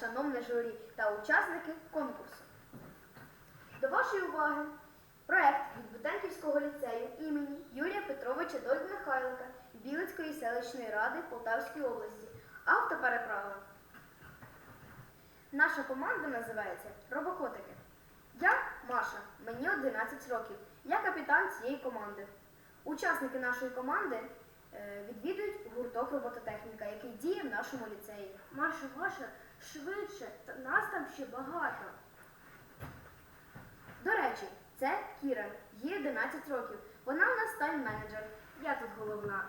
шановне журі та учасники конкурсу. До вашої уваги проект від Бутенківського ліцею імені Юрія Петровича Дольд Михайлика Білицької селищної ради Полтавської області. Автопереправа. Наша команда називається Робокотики. Я Маша, мені 11 років. Я капітан цієї команди. Учасники нашої команди е, відвідують гурток робототехніка, який діє в нашому ліцеї. Маша, Маша, швидше, нас там ще багато. До речі, це Кіра, їй 11 років. Вона у нас тайм-менеджер. Я тут головна.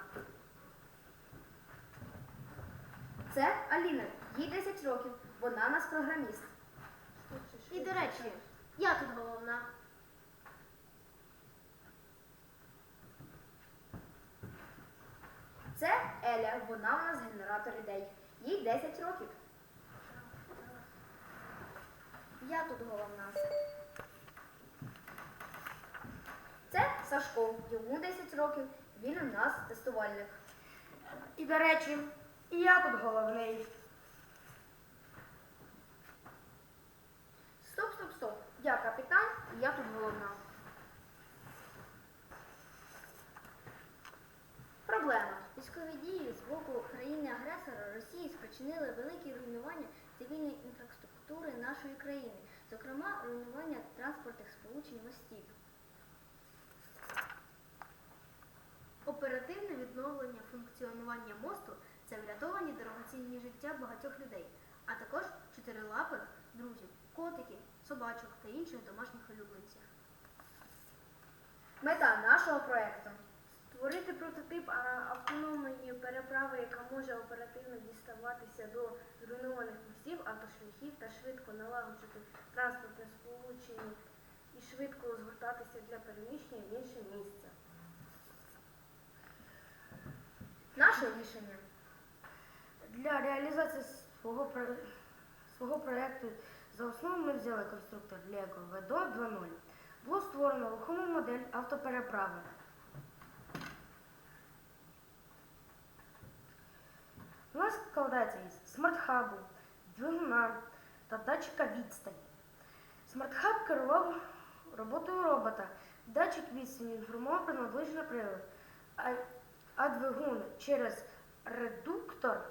Це Аліна, їй 10 років. Вона у нас програміст. І до речі, я тут головна. Це Еля, вона у нас генератор ідей. Їй 10 років. Я тут головна. Це Сашко, йому 10 років. Він у нас тестувальник. І до речі, і я тут головний. Стоп, стоп, стоп. Я капітан, і я тут головна. Проблема. Військові дії з боку країни-агресора Росії спричинили великі руйнування цивільної інфраструктури нашої країни, зокрема руйнування транспортних сполучень мостів. Оперативне відновлення функціонування мосту це врятовані дорогоцінні життя багатьох людей, а також чотирилапих друзів, котиків, собачок та інших домашніх улюбленців. Мета нашого проекту. Створити прототип автономної переправи, яка може оперативно діставатися до автошляхів налагоджити транспортне сполучення і швидко згортатися для переміщення в інше місце. Наше рішення. Для реалізації свого, свого проєкту за основу ми взяли конструктор Lego Ведо 2.0. Було створено рухому модель автопереправи. Вона складається із смарт-хабу, двигуна та датчика відстані. Смарт-хаб керував роботою робота. Датчик відстані інформував про наближений прилад, а, двигун через редуктор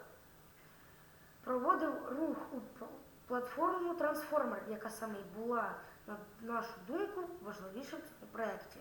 проводив рух у платформу трансформер, яка саме була, на нашу думку, важливіша цьому проєкті.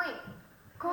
おい、こ。